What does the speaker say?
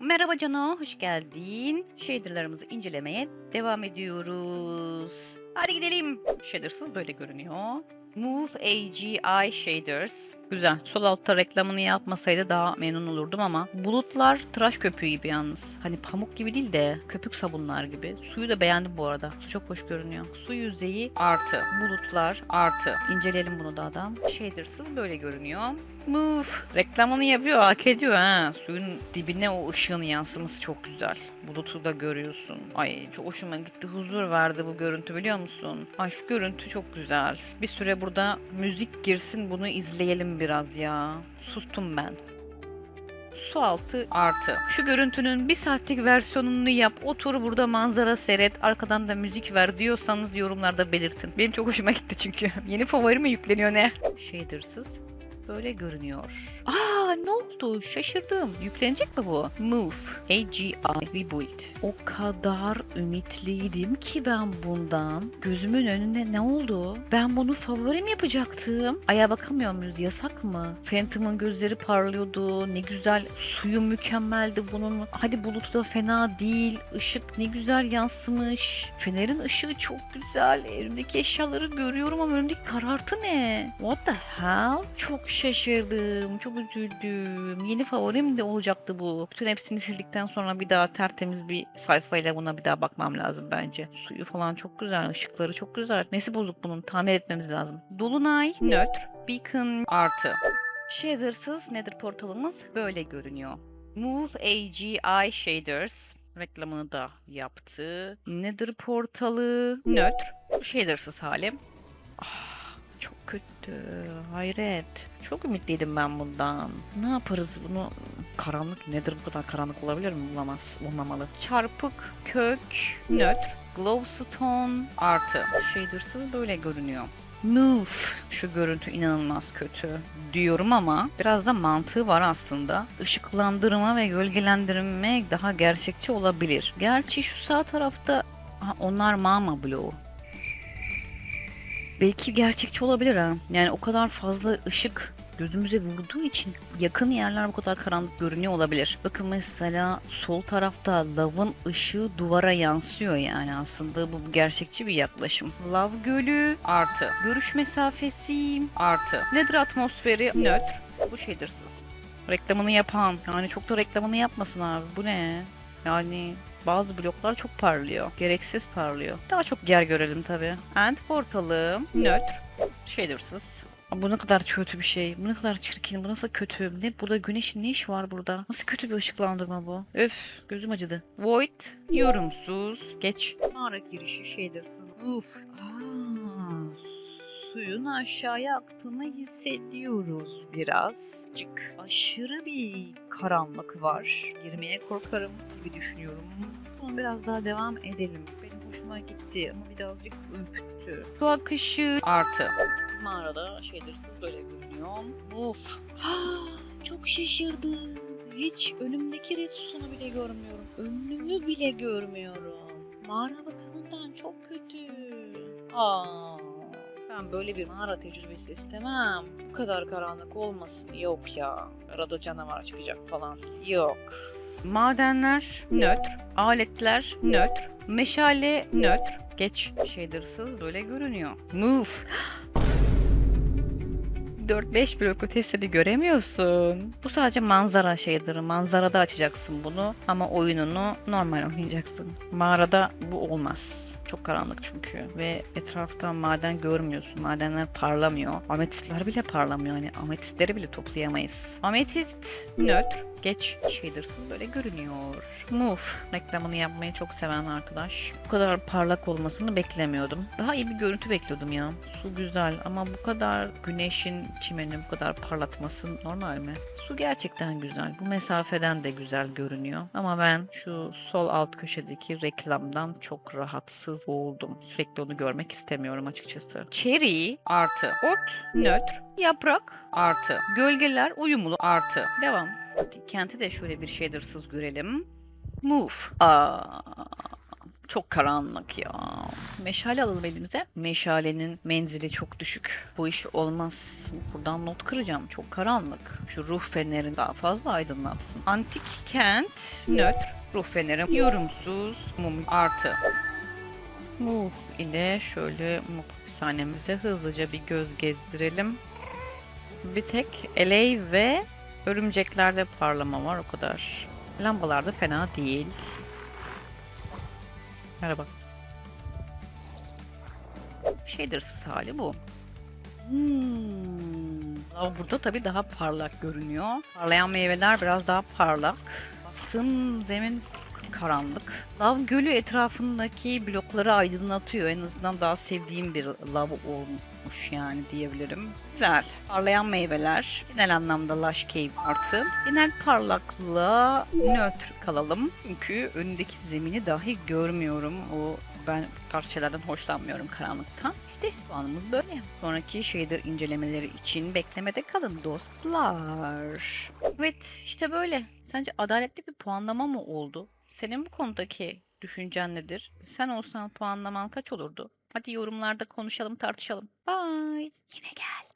Merhaba Cano, hoş geldin. Shader'larımızı incelemeye devam ediyoruz. Hadi gidelim. Shader'sız böyle görünüyor. Move AGI Shaders. Güzel. Sol altta reklamını yapmasaydı daha memnun olurdum ama bulutlar tıraş köpüğü gibi yalnız. Hani pamuk gibi değil de köpük sabunlar gibi. Suyu da beğendim bu arada. Su çok hoş görünüyor. Su yüzeyi artı. Bulutlar artı. İnceleyelim bunu da adam. Shader'sız böyle görünüyor. Move. Reklamını yapıyor, hak ediyor ha. Suyun dibine o ışığın yansıması çok güzel. Bulutu da görüyorsun. Ay çok hoşuma gitti. Huzur verdi bu görüntü biliyor musun? Ay şu görüntü çok güzel. Bir süre burada müzik girsin bunu izleyelim biraz ya. Sustum ben. Su altı artı. Şu görüntünün bir saatlik versiyonunu yap. Otur burada manzara seyret. Arkadan da müzik ver diyorsanız yorumlarda belirtin. Benim çok hoşuma gitti çünkü. Yeni favori mi yükleniyor ne? Shaders'ız böyle görünüyor. Aa ne oldu? Şaşırdım. Yüklenecek mi bu? Move. AGI Rebuild. O kadar ümitliydim ki ben bundan. Gözümün önünde ne oldu? Ben bunu favorim yapacaktım. Aya bakamıyor muyuz? Yasak mı? Phantom'ın gözleri parlıyordu. Ne güzel. Suyu mükemmeldi bunun. Hadi bulutu da fena değil. Işık ne güzel yansımış. Fenerin ışığı çok güzel. Elimdeki eşyaları görüyorum ama önümdeki karartı ne? What the hell? Çok şaşırdım. Çok üzüldüm. Yeni favorim de olacaktı bu. Bütün hepsini sildikten sonra bir daha tertemiz bir sayfayla buna bir daha bakmam lazım bence. Suyu falan çok güzel. ışıkları çok güzel. Nesi bozuk bunun? Tamir etmemiz lazım. Dolunay nötr. Beacon artı. Shaders'ız Nether portalımız böyle görünüyor. Move AGI Shaders reklamını da yaptı. Nether portalı nötr. Shaders'ız halim. Ah, çok kötü. Hayret. Çok ümitliydim ben bundan. Ne yaparız bunu? Karanlık nedir bu kadar karanlık olabilir mi? Olamaz. Olmamalı. Çarpık, kök, nötr, glowstone artı. Shaders'ız böyle görünüyor. Move. Şu görüntü inanılmaz kötü diyorum ama biraz da mantığı var aslında. Işıklandırma ve gölgelendirme daha gerçekçi olabilir. Gerçi şu sağ tarafta ha, onlar mama bloğu. Belki gerçekçi olabilir ha. Yani o kadar fazla ışık gözümüze vurduğu için yakın yerler bu kadar karanlık görünüyor olabilir. Bakın mesela sol tarafta lavın ışığı duvara yansıyor yani aslında bu gerçekçi bir yaklaşım. Lav gölü artı. Görüş mesafesi artı. Nedir atmosferi? Nötr. Bu shadersız. Reklamını yapan. Yani çok da reklamını yapmasın abi. Bu ne? Yani bazı bloklar çok parlıyor. Gereksiz parlıyor. Daha çok yer görelim tabi. End portalı nötr. Shadersız. Bu ne kadar kötü bir şey. Bu ne kadar çirkin. Bu nasıl kötü. Ne burada güneşin ne işi var burada? Nasıl kötü bir ışıklandırma bu? Öf gözüm acıdı. Void yorumsuz. Geç. Mağara girişi shadersız. Uf. Aa, suyun aşağıya aktığını hissediyoruz birazcık. Aşırı bir karanlık var. Girmeye korkarım gibi düşünüyorum. Ama biraz daha devam edelim. Benim hoşuma gitti ama birazcık ürküttü. Su akışı artı. Mağarada shadersız böyle görünüyor. Uf. Çok şaşırdım. Hiç önümdeki redstone'u bile görmüyorum. Önümü bile görmüyorum. Mağara bakımından çok kötü. Aa, ben böyle bir mağara tecrübesi istemem. Bu kadar karanlık olmasın. Yok ya. Arada canavar çıkacak falan. Yok. Madenler nötr, aletler nötr, meşale nötr. Geç shadersız böyle görünüyor. Move. 4-5 blok ötesini göremiyorsun. Bu sadece manzara şeydir. Manzarada açacaksın bunu ama oyununu normal oynayacaksın. Mağarada bu olmaz. Çok karanlık çünkü ve etrafta maden görmüyorsun. Madenler parlamıyor. Ametistler bile parlamıyor. Yani ametistleri bile toplayamayız. Ametist nötr. Geç shadersız böyle görünüyor. Move reklamını yapmayı çok seven arkadaş. Bu kadar parlak olmasını beklemiyordum. Daha iyi bir görüntü bekliyordum ya. Su güzel ama bu kadar güneşin çimeni bu kadar parlatması normal mi? Su gerçekten güzel. Bu mesafeden de güzel görünüyor. Ama ben şu sol alt köşedeki reklamdan çok rahatsız oldum. Sürekli onu görmek istemiyorum açıkçası. Cherry artı ot nötr yaprak artı gölgeler uyumlu artı devam. Kenti de şöyle bir shadersız görelim. Move. Aa, çok karanlık ya. Meşale alalım elimize. Meşalenin menzili çok düşük. Bu iş olmaz. Buradan not kıracağım. Çok karanlık. Şu ruh fenerini daha fazla aydınlatsın. Antik kent, nötr, ruh feneri, yorumsuz, mum artı. Move ile şöyle hapishanemize hızlıca bir göz gezdirelim. Bir tek LA ve örümceklerde parlama var o kadar. Lambalar da fena değil. Merhaba. Shaders'ız hali bu. Hmm. Ama burada tabii daha parlak görünüyor. Parlayan meyveler biraz daha parlak. Bastığım zemin karanlık. Lav gölü etrafındaki blokları aydınlatıyor. En azından daha sevdiğim bir lav olmuş yani diyebilirim. Güzel. Parlayan meyveler. Genel anlamda Lush Cave artı. Genel parlaklığa nötr kalalım. Çünkü önündeki zemini dahi görmüyorum. O ben bu tarz şeylerden hoşlanmıyorum karanlıktan. İşte puanımız böyle. Sonraki shader incelemeleri için beklemede kalın dostlar. Evet işte böyle. Sence adaletli bir puanlama mı oldu? Senin bu konudaki düşüncen nedir? Sen olsan puanlaman kaç olurdu? Hadi yorumlarda konuşalım tartışalım. Bye. Yine gel.